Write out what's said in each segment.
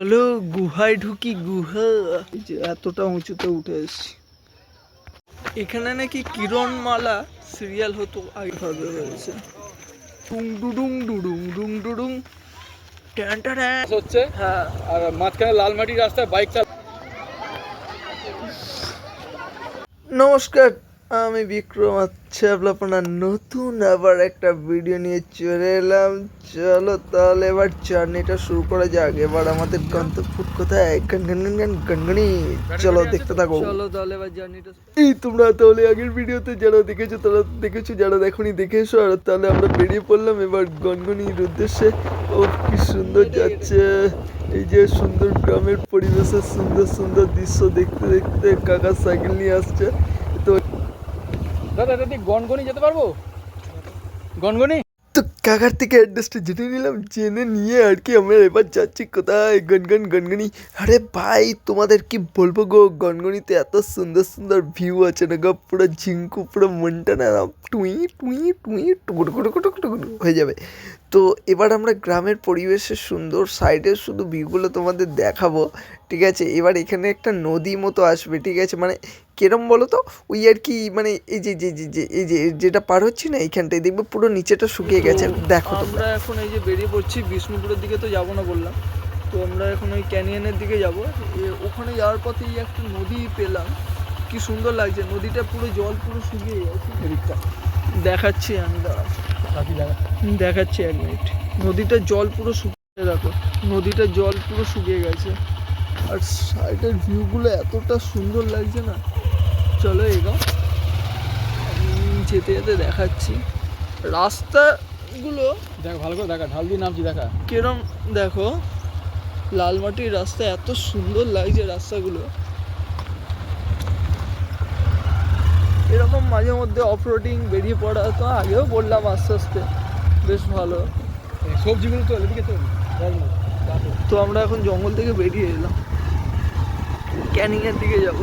হলো গুহায় ঢুকি গুহা। যে এতটা উঁচুতে উঠে এসেছি। এখানে নাকি কিরণমালা সিরিয়াল হতো আগে ভাবে হয়েছে। ডুং ডুডুং ডুডুং ডুং ডুডুং। ট্যান ট্যান হচ্ছে হ্যাঁ। আর মাঝখানে লাল মাটির রাস্তায় বাইক চালা নমস্কার আমি বিক্রম আচ্ছা আপনার নতুন আবার একটা ভিডিও নিয়ে চলে এলাম। চলো তাহলে এবার জার্নিটা শুরু করা যাক। এবার আমাদের গন্তব্য কোথায়? গনগন গনগনি চলো দেখতে থাকো। চলো তাহলে এবার জার্নিটা এই তোমরা তাহলে আগের ভিডিওতে যারা দেখেছ তারা দেখেছ যারা দেখোনি দেখেছ আর তাহলে আমরা বেরিয়ে পড়লাম এবার গনগনির উদ্দেশ্যে। ও কি সুন্দর যাচ্ছে। এই যে সুন্দর গ্রামের পরিবেশের সুন্দর সুন্দর দৃশ্য দেখতে দেখতে কাকা সাইকেল নিয়ে আসছে। তো দাদা দাদি গনগনি যেতে পারব? গনগনি? তো কাকার থেকে অ্যাড্রেসটা জেনে নিলাম, জেনে নিয়ে আর কি আমরা এবার যাচ্ছি কোথায়? গনগন, গনগনি। আরে ভাই, তোমাদের কি বলব গো? গনগনিতে এত সুন্দর সুন্দর ভিউ আছে না গো? পুরো ঝিঙ্কু, পুরো মনটা না, টুই টুই টুই টুকুটুকুটুকুটুকুটুকু হয়ে যাবে। তো এবার আমরা গ্রামের পরিবেশের সুন্দর সাইডের শুধু ভিউগুলো তোমাদের দেখাবো ঠিক আছে? এবার এখানে একটা নদী মতো আসবে ঠিক আছে? মানে কিরম বলো তো ওই আর কি মানে এই যে যে যে- যে এই যে যেটা পার হচ্ছি না এইখানটায় দেখবে পুরো নিচেটা শুকিয়ে গেছে। দেখো আমরা এখন এই যে বেরিয়ে পড়ছি বিষ্ণুপুরের দিকে তো যাব না বললাম। তো আমরা এখন ওই ক্যানিয়নের দিকে যাব। ওখানে যাওয়ার পথেই একটা নদী পেলাম। কি সুন্দর লাগছে নদীটা পুরো জল পুরো শুকিয়ে গেছে। দেখাচ্ছি আমি হুম, দেখাচ্ছি এক মিনিট নদীটার জল পুরো শুকিয়ে দেখো। নদীটার জল পুরো শুকিয়ে গেছে। আর সাইডের ভিউগুলো এতটা সুন্দর লাগছে না। চলো এগাও আমি যেতে যেতে দেখাচ্ছি। রাস্তাগুলো দেখ ভালো করে দেখা। ঢাল দিয়ে নামছি দেখা। কিরম দেখো। লাল মাটির রাস্তা এত সুন্দর লাগছে রাস্তাগুলো। এরকম মাঝে মধ্যে অফ রোডিং বেরিয়ে পড়া তো আগেও বললাম আস্তে আস্তে। বেশ ভালো। সবজিগুলো তো এদিকে তো আমরা এখন জঙ্গল থেকে বেরিয়ে এলাম। ক্যানিংয়ের দিকে যাব।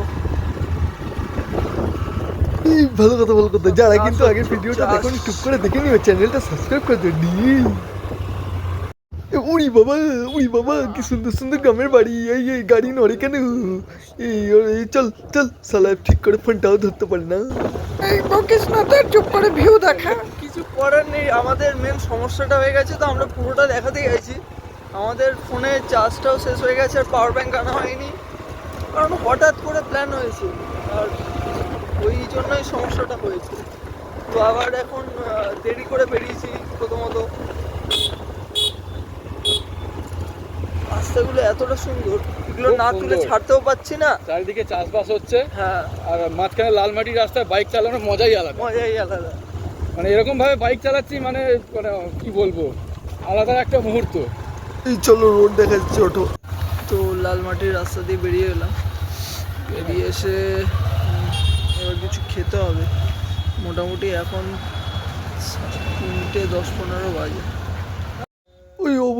ভালো কথা ভালো কথা যারা কিন্তু আগে ভিডিওটা দেখুন টুক করে দেখে নিও চ্যানেলটা সাবস্ক্রাইব করে দিও। উড়ি বাবা উড়ি বাবা কি সুন্দর সুন্দর গ্রামের বাড়ি এই এই গাড়ি নড়ে কেন? এই এই চল চল সালা ঠিক করে ফোনটাও ধরতে পারে না। এই বকিস না তো চুপ করে ভিউ দেখা। কিছু করার নেই আমাদের মেন সমস্যাটা হয়ে গেছে তো আমরা পুরোটা দেখাতে গেছি। আমাদের ফোনে চার্জটাও শেষ হয়ে গেছে আর পাওয়ার ব্যাংক আনা হয়নি। কারণ হঠাৎ করে প্ল্যান হয়েছে আর ওই জন্যই সমস্যাটা হয়েছে। তো আবার এখন দেরি করে বেরিয়েছি প্রথমত। রাস্তাগুলো এতটা সুন্দর। এগুলো না তুলে ছাড়তেও পাচ্ছি না। চারিদিকে চাষবাস হচ্ছে। হ্যাঁ। আর মাঝখানে লাল মাটির রাস্তায় বাইক চালানোর মজাই আলাদা। মজাই আলাদা। মানে এরকম ভাবে বাইক চালাচ্ছি মানে মানে কি বলব? আলাদা একটা মুহূর্ত। এই চলো রোড দেখাচ্ছি ওঠো তো লাল মাটির রাস্তা দিয়ে বেরিয়ে এলাম। বেরিয়ে এসে এবার কিছু খেতে হবে। মোটামুটি এখন তিনটে দশ পনেরো বাজে।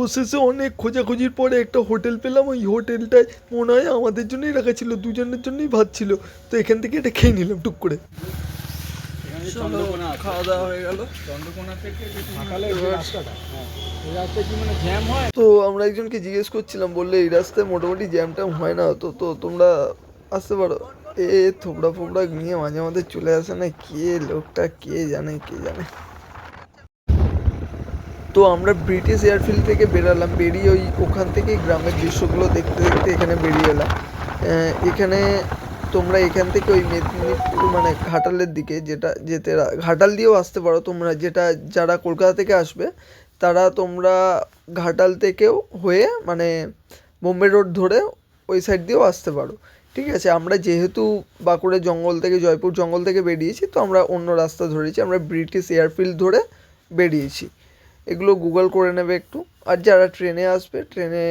অবশেষে অনেক খোঁজাখুঁজির পরে একটা হোটেল পেলাম। ওই হোটেলটায় মনে হয় আমাদের জন্যই রাখা ছিল দুজনের জন্যই ভাত ছিল। তো এখান থেকে এটা খেয়ে নিলাম টুক করে। খাওয়া দাওয়া হয়ে গেল। চন্দ্রকোনা থেকে সকালে রাস্তাটা হ্যাঁ এই কি মানে জ্যাম হয় তো আমরা একজনকে জিজ্ঞেস করছিলাম বললে এই রাস্তায় মোটামুটি জ্যাম ট্যাম হয় না তো তো তোমরা আসতে পারো। এ থোবড়া ফোবড়া নিয়ে মাঝে মাঝে চলে আসে না কে লোকটা কে জানে কে জানে। তো আমরা ব্রিটিশ এয়ারফিল্ড থেকে বেরালাম, বেরিয়ে ওই ওখান থেকে গ্রামের দৃশ্যগুলো দেখতে দেখতে এখানে বেরিয়ে এলাম। এখানে তোমরা এখান থেকে ওই মেদিনীপুর মানে ঘাটালের দিকে যেটা, যেতে ঘাটাল দিয়েও আসতে পারো তোমরা, যেটা যারা কলকাতা থেকে আসবে, তারা তোমরা ঘাটাল থেকেও হয়ে মানে বোম্বে রোড ধরে ওই সাইড দিয়েও আসতে পারো। ঠিক আছে, আমরা যেহেতু বাঁকুড়া জঙ্গল থেকে, জয়পুর জঙ্গল থেকে বেরিয়েছি, তো আমরা অন্য রাস্তা ধরেছি, আমরা ব্রিটিশ এয়ারফিল্ড ধরে বেরিয়েছি। এগুলো গুগল করে নেবে একটু। আর যারা ট্রেনে আসবে, ট্রেনে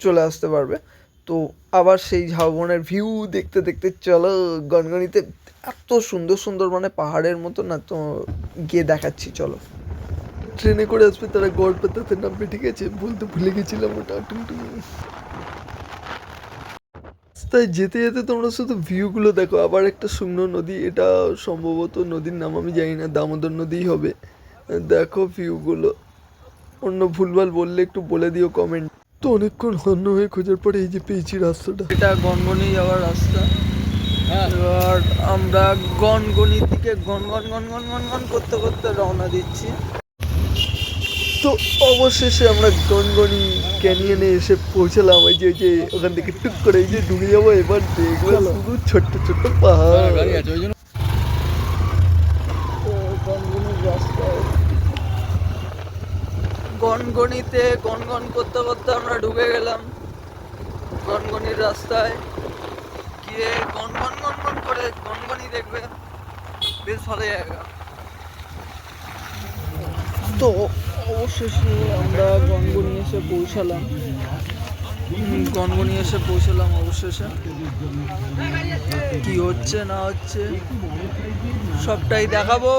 চলে আসতে পারবে। তো আবার সেই ঝাউবনের ভিউ দেখতে দেখতে চলো গনগনিতে। এত সুন্দর সুন্দর মানে পাহাড়ের মতো না তো গিয়ে দেখাচ্ছি, চলো। ট্রেনে করে আসবে তারা গড়পাতাতে নামবে, ঠিক আছে? বলতে ভুলে গেছিলাম ওটা তাই যেতে যেতে তোমরা শুধু ভিউগুলো দেখো। আবার একটা শুকনো নদী, এটা সম্ভবত নদীর নাম আমি জানি না, দামোদর নদীই হবে। দেখো ভিউগুলো অন্য ভুলভাল বললে একটু বলে দিও কমেন্ট তো অনেকক্ষণ হন্য হয়ে খোঁজার পরে এই যে পেয়েছি রাস্তাটা। এটা গনগনি যাওয়ার রাস্তা। হ্যাঁ। এবার আমরা গনগনির দিকে গন গন গন গন গন গন করতে করতে রওনা দিচ্ছি। তো অবশেষে আমরা গনগনি ক্যানিয়নে এসে পৌঁছালাম। ওই যে ওই যে ওখান থেকে টুক করে এই যে ঢুকে যাব। এবার দেখব শুধু ছোট্ট ছোট্ট পাহাড় গাড়ি আছে ওই জন্য তো গনগনির রাস্তায় গনগনিতে গনগন করতে করতে আমরা ঢুকে গেলাম। গনগনির রাস্তায়। গিয়ে গনগন গনগন করে গনগনি দেখবে বেশ ভালো জায়গা। তো অবশেষে আমরা গনগনি এসে পৌঁছালাম। গনগনি এসে পৌঁছালাম অবশেষে। কি হচ্ছে, না হচ্ছে, সবটাই দেখাবো।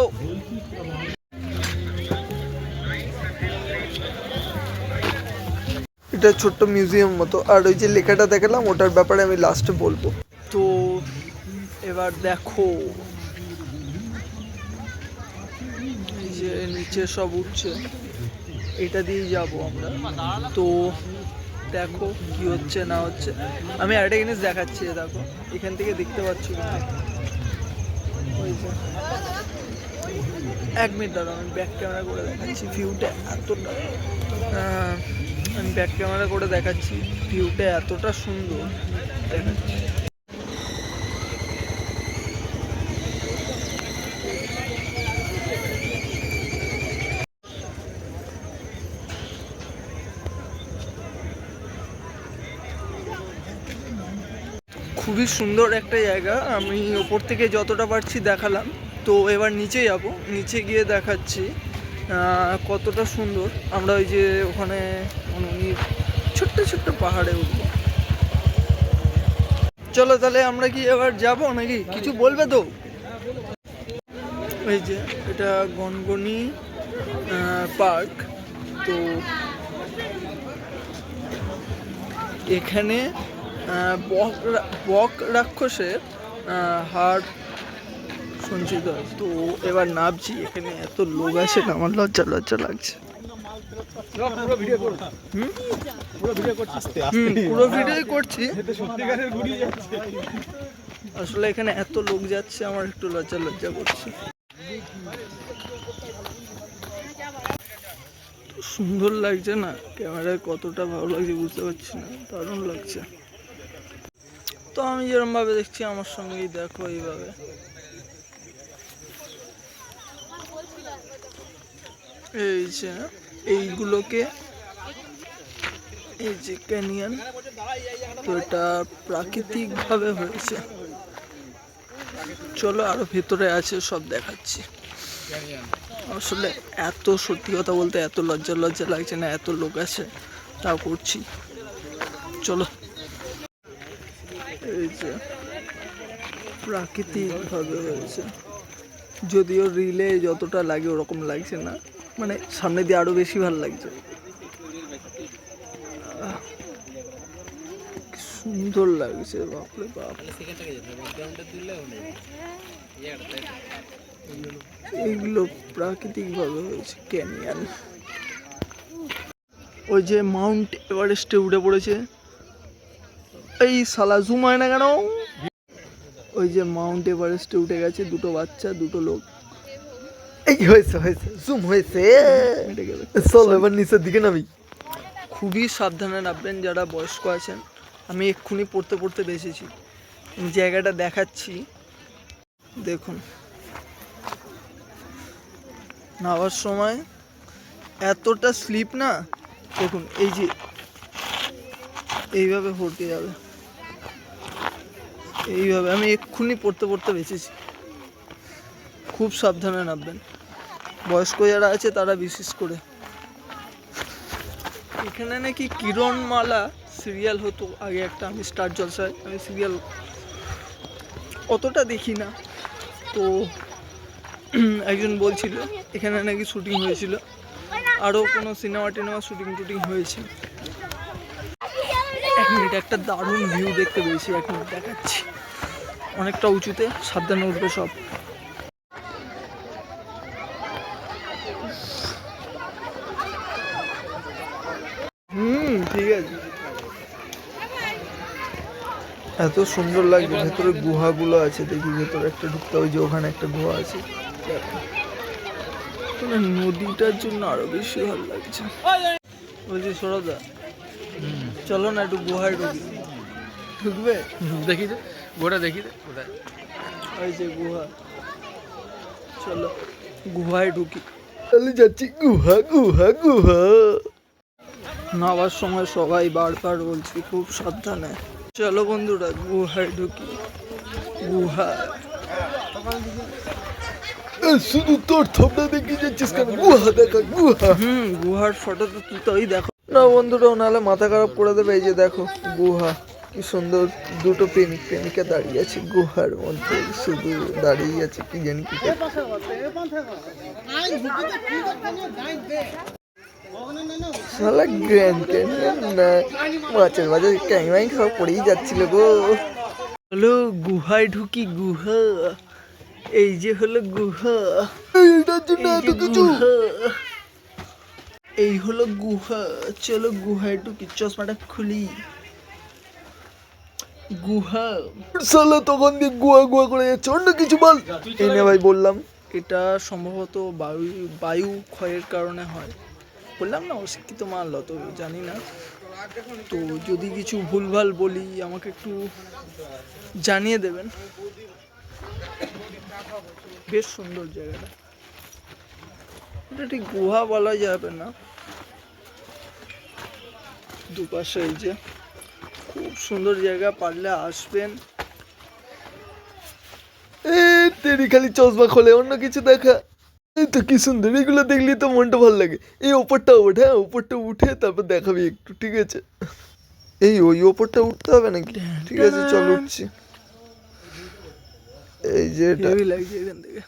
এটা ছোট্ট মিউজিয়াম মতো। আর ওই যে লেখাটা দেখালাম, ওটার ব্যাপারে আমি লাস্টে বলব। তো এবার দেখো। যে নিচে সব উঠছে। এটা দিয়েই যাব আমরা। তো দেখো কি হচ্ছে, না হচ্ছে। আমি আরেকটা জিনিস দেখাচ্ছি দেখো। এখান থেকে দেখতে পাচ্ছি। এক মিনিট দাদা আমি ব্যাক ক্যামেরা করে দেখাচ্ছি ভিউটা এতটা। আমি ব্যাক ক্যামেরা করে দেখাচ্ছি। ভিউটা এতটা সুন্দর। দেখাচ্ছি। খুবই সুন্দর একটা জায়গা। আমি ওপর থেকে যতটা পারছি দেখালাম। তো এবার নিচে যাব। নিচে গিয়ে দেখাচ্ছি কতটা সুন্দর। আমরা ওই যে ওখানে মনোনীর ছোট্ট ছোট্ট পাহাড়ে উঠবো। চলো তাহলে আমরা কি এবার যাব নাকি? কিছু বলবে তো? এই যে, এটা গনগনি পার্ক। তো এখানে বক বক রাক্ষসের হাড় সঞ্চিত। তো এবার নামছি, এখানে এত লোক আছে আমার লজ্জা লজ্জা লাগছে। পুরো ভিডিও করো। পুরো ভিডিও করছি। পুরো ভিডিওই করছি। সত্যিকারের ঘুরি যাচ্ছে। আসলে এখানে এত লোক যাচ্ছে আমার একটু লজ্জা লজ্জা করছে। সুন্দর লাগছে না? ক্যামেরায় কতটা ভালো লাগছে বুঝতে পারছি না। দারুণ লাগছে। তো আমি যেরকম ভাবে দেখছি আমার সঙ্গেই দেখো এইভাবে। এই যে এইগুলোকে এই যে ক্যানিয়ন, তো এটা প্রাকৃতিকভাবে হয়েছে। চলো আরও ভেতরে আছে, সব দেখাচ্ছি। আসলে এত সত্যি কথা বলতে এত লজ্জা লজ্জা লাগছে না, এত লোক আছে, তাও করছি। চলো। এই যে প্রাকৃতিকভাবে হয়েছে। যদিও রিলে যতটা লাগে ওরকম লাগছে না। মানে সামনে দিয়ে আরও বেশি ভালো লাগছে। সুন্দর লাগছে বাপরে বাপ। এইগুলো প্রাকৃতিকভাবে হয়েছে ক্যানিয়ান ওই যে মাউন্ট এভারেস্টে উঠে পড়েছে। এই সালা জুম হয় না কেন? ওই যে মাউন্ট এভারেস্টে উঠে গেছে দুটো বাচ্চা দুটো লোক। এই হয়েছে হয়েছে জুম হয়েছে। চল, এবার নিচের দিকে নামি। খুবই সাবধানে নামবেন, যারা বয়স্ক আছেন। আমি এক্ষুনি পড়তে পড়তে বেসেছি জায়গাটা দেখাচ্ছি। দেখুন। নামার সময় এতটা স্লিপ না? দেখুন, এই যে এইভাবে ভর্তি যাবে। এইভাবে আমি এক্ষুনি পড়তে পড়তে বেঁচেছি। খুব সাবধানে নামবেন। বয়স্ক যারা আছে, তারা বিশেষ করে। এখানে নাকি কিরণমালা সিরিয়াল হতো, আগে একটা আমি স্টার জলসায়। আমি সিরিয়াল অতটা দেখি না। তো একজন বলছিল, এখানে নাকি শুটিং হয়েছিল। আরও কোনো সিনেমা টিনেমা শুটিং টুটিং হয়েছে। এক মিনিট, একটা দারুণ ভিউ দেখতে পেয়েছি। এক মিনিট দেখাচ্ছি। অনেকটা উঁচুতে, সাবধানে উঠবে সব হুম ঠিক আছে এত সুন্দর লাগছে ভেতরে গুহাগুলো আছে দেখি ভেতরে একটা ঢুকতে ওই যে ওখানে একটা গুহা আছে। মানে নদীটার জন্য আরও বেশি ভালো লাগছে। বলছি সরদা। চলো না একটু গুহায় ঢুকি। ঢুকবে? দেখি দে গোটা দেখি দে কোথায়? ওই যে গুহা। চলো গুহায় ঢুকি। চলে যাচ্ছি গুহা গুহা গুহা। নামার সময় সবাই বারবার বলছি খুব সাবধানে। চলো বন্ধুরা গুহায় ঢুকি। গুহা। শুধু তোর থপনা দেখে যাচ্ছিস কেন? গুহা দেখা গুহা। হুম গুহার ফটো তো তুই তোই দেখো। না বন্ধুরা নাহলে মাথা খারাপ করে দেবে এই যে দেখো গুহা। কি সুন্দর দুটো প্রেমিক প্রেমিকা দাঁড়িয়ে আছে গুহার মধ্যে শুধু দাঁড়িয়ে আছে কি জানি কি। শালা গ্র্যান্ড ক্যানিয়ন মাছের ক্যাং সব পড়েই যাচ্ছিল গো। হলো গুহায় ঢুকি গুহা এই যে হলো গুহা এইটার জন্য এত কিছু? এই হলো গুহা চলো গুহায় ঢুকি চশমাটা খুলি। গুহা। শালা তখন দিয়ে গুয়া গুয়া করে যাচ্ছে অন্য কিছু বল। এই ভাই বললাম এটা সম্ভবত বায়ু বায়ু ক্ষয়ের কারণে হয়। বললাম না, অশিক্ষিত মাল অত জানি না। তো যদি কিছু ভুলভাল বলি, আমাকে একটু জানিয়ে দেবেন। বেশ সুন্দর জায়গাটা। এটা ঠিক গুহা বলা যাবে না। দুপাশে এই যে খুব সুন্দর জায়গা, পারলে আসবেন। তেরি খালি চশমা খোলে, অন্য কিছু দেখা। এই তো কি সুন্দর এগুলো দেখলে তো মনটা ভালো লাগে। এই ওপরটা ওঠে হ্যাঁ ওপরটা উঠে তারপর দেখাবি একটু ঠিক আছে? এই ওই ওপরটা উঠতে হবে নাকি? ঠিক আছে চল উঠছি। এই যে এটা। লাগছে এখান থেকে।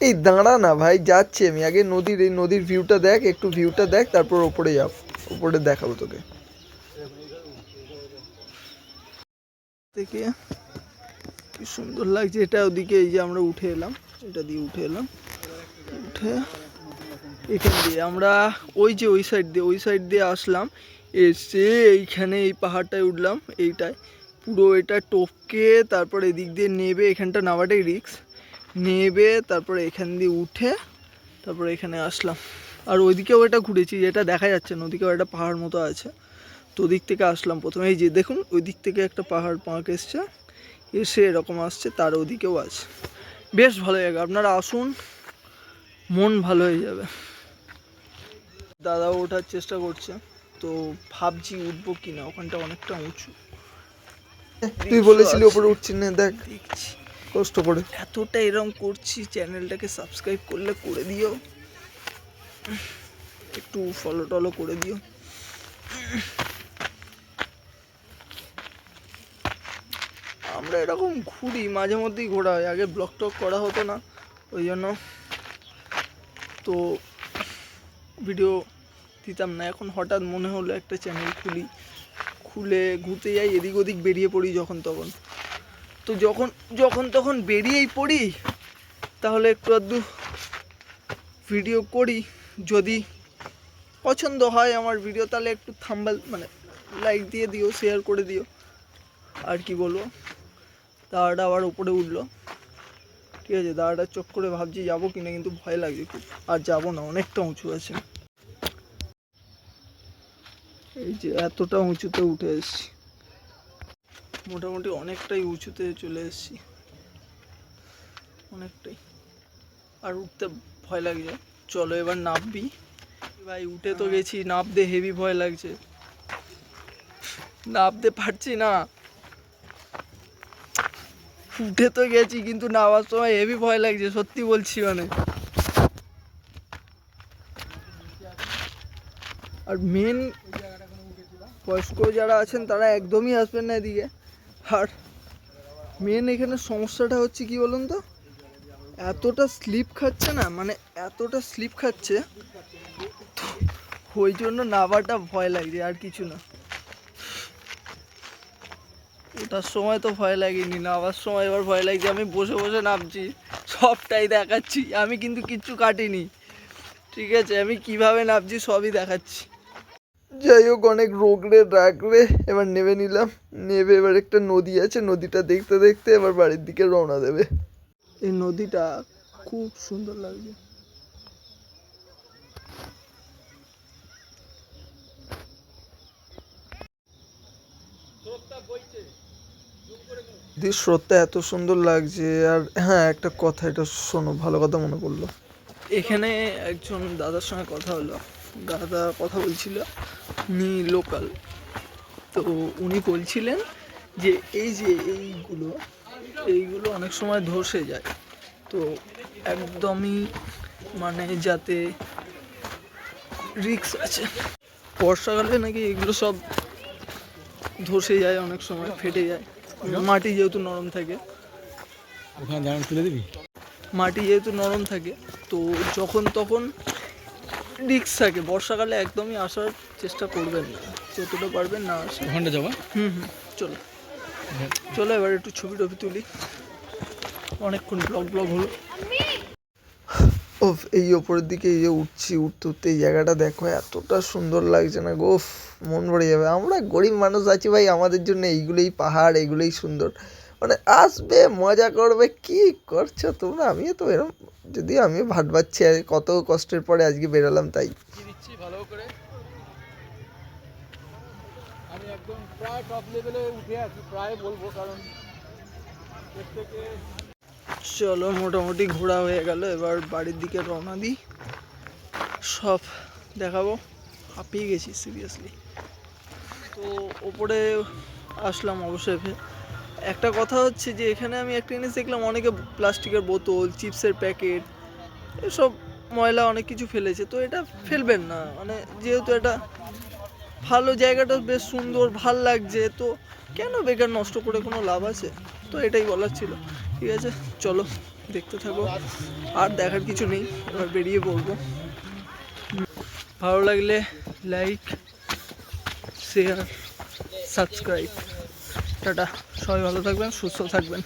এই দাঁড়া না ভাই যাচ্ছি আমি। আগে নদীর এই নদীর ভিউটা দেখ একটু ভিউটা দেখ তারপর ওপরে যাব ওপরে দেখাবো তোকে। থেকে কি সুন্দর লাগছে। এটা ওদিকে এই যে আমরা উঠে এলাম। এটা দিয়ে উঠে এলাম। উঠে এখান দিয়ে আমরা ওই যে ওই সাইড দিয়ে, ওই সাইড দিয়ে আসলাম। এসে এইখানে এই পাহাড়টায় উঠলাম, এইটায়। পুরো এটা টপকে তারপর এদিক দিয়ে নেবে, এখানটা নামাটাই রিক্স নেবে, তারপরে এখান দিয়ে উঠে তারপরে এখানে আসলাম। আর ওইদিকেও এটা ঘুরেছি, যেটা দেখা যাচ্ছে না। ওদিকেও একটা পাহাড় মতো আছে। তো ওদিক থেকে আসলাম প্রথমে। এই যে দেখুন ওই দিক থেকে একটা পাহাড় পাঁক এসছে। এসে এরকম আসছে তার ওদিকেও আছে। বেশ ভালো জায়গা আপনারা আসুন মন ভালো হয়ে যাবে। দাদাও ওঠার চেষ্টা করছে তো ভাবছি উঠবো কিনা ওখানটা অনেকটা উঁচু। তুই বলেছিলি ওপরে উঠছি না দেখ। দেখছি। কষ্ট করে। এতটা এরম করছি চ্যানেলটাকে সাবস্ক্রাইব করলে করে দিও। একটু ফলো টলো করে দিও। আমরা এরকম ঘুরি মাঝে মধ্যেই ঘোরা হয়। আগে ব্লগ টক করা হতো না, ওই জন্য। তো ভিডিও দিতাম না। এখন হঠাৎ মনে হলো একটা চ্যানেল খুলি। খুলে ঘুরতে যাই, এদিক ওদিক বেরিয়ে পড়ি যখন তখন। তো যখন যখন তখন বেরিয়েই পড়ি, তাহলে একটু আধটু ভিডিও করি। যদি পছন্দ হয় আমার ভিডিও তাহলে একটু থাম্বাল মানে লাইক দিয়ে দিও শেয়ার করে দিও। আর কি বলব? দাদাটা আবার উপরে উঠল। ঠিক আছে দাদাটা চোখ করে ভাবছি যাব কিনা কিন্তু ভয় লাগছে খুব। আর যাব না অনেকটা উঁচু আছে। এই যে এতটা উঁচুতে উঠে এসেছি। মোটামুটি অনেকটাই উঁচুতে চলে এসেছি। অনেকটাই। আর উঠতে ভয় লাগছে। চলো এবার নামবি। ভাই উঠে তো গেছি নামতে হেভি ভয় লাগছে। নামতে পারছি না। উঠে তো গেছি, কিন্তু নামার সময় হেভি ভয় লাগছে, সত্যি বলছি মানে। আর মেন বয়স্ক যারা আছেন, তারা একদমই আসবেন না এদিকে। আর মেন এখানে সমস্যাটা হচ্ছে কি বলুন তো? এতটা স্লিপ খাচ্ছে না মানে এতটা স্লিপ খাচ্ছে ওই জন্য নামাটা ভয় লাগছে, আর কিছু না। ওটার সময় তো ভয় লাগেনি নামার সময় এবার ভয় লাগছে আমি বসে বসে নামছি সবটাই দেখাচ্ছি আমি কিন্তু কিচ্ছু কাটিনি ঠিক আছে আমি কীভাবে নামছি সবই দেখাচ্ছি। যাই হোক অনেক রোগরে রাগরে এবার নেবে নিলাম নেবে এবার একটা নদী আছে নদীটা দেখতে দেখতে এবার বাড়ির দিকে রওনা দেবে। এই নদীটা খুব সুন্দর লাগছে। নদীর স্রোতটা এত সুন্দর লাগছে, আর হ্যাঁ একটা কথা, এটা শোনো, ভালো কথা মনে পড়ল। এখানে একজন দাদার সঙ্গে কথা হলো। দাদা কথা বলছিল, উনি লোকাল তো উনি বলছিলেন যে, এই যে এইগুলো এইগুলো অনেক সময় ধসে যায়। তো একদমই মানে যাতে রিক্স আছে। বর্ষাকালে নাকি এগুলো সব ধসে যায়, অনেক সময় ফেটে যায়। মাটি যেহেতু নরম থাকে। ওখানে দাঁড়ান তুলে দিবি? মাটি যেহেতু নরম থাকে তো যখন তখন রিক্স থাকে। বর্ষাকালে একদমই আসার চেষ্টা করবেন না। যতটা পারবেন না আসা ওখানটা যাব? হুম হুম চলো। চলো এবার একটু ছবি টবি তুলি। অনেকক্ষণ ব্লগ ব্লগ হলো। ওফ এই ওপরের দিকে এই যে উঠছি, উঠতে উঠতে এই জায়গাটা দেখো, এতটা সুন্দর লাগছে না গোফ মন ভরে যাবে। আমরা গরিব মানুষ আছি ভাই, আমাদের জন্য এইগুলোই পাহাড় এগুলোই সুন্দর। মানে আসবে, মজা করবে, কি করছ তোমরা? আমিও তো এরকম যদি আমিও ভাট পাচ্ছি কত কষ্টের পরে আজকে বেরোলাম তাই। আমি প্রায় টপ লেভেলে উঠে আছি, প্রায় বলব, কারণ থেকে চলো, মোটামুটি ঘোরা হয়ে গেল। এবার বাড়ির দিকে রওনা দিই। সব দেখাবো। হাঁপিয়ে গেছি সিরিয়াসলি তো ওপরে আসলাম অবশ্যই। একটা কথা হচ্ছে যে, এখানে আমি একটা জিনিস দেখলাম, অনেকে প্লাস্টিকের বোতল, চিপসের প্যাকেট, এসব ময়লা অনেক কিছু ফেলেছে। তো এটা ফেলবেন না। মানে যেহেতু এটা ভালো জায়গাটা বেশ সুন্দর, ভালো লাগছে, তো কেন বেকার নষ্ট করে কোনো লাভ আছে? তো এটাই বলার ছিল। ঠিক আছে, চলো, দেখতে থাকো। আর দেখার কিছু নেই, এবার বেরিয়ে পড়ব। ভালো লাগলে লাইক শেয়ার সাবস্ক্রাইব টাটা, সবাই ভালো থাকবেন, সুস্থ থাকবেন।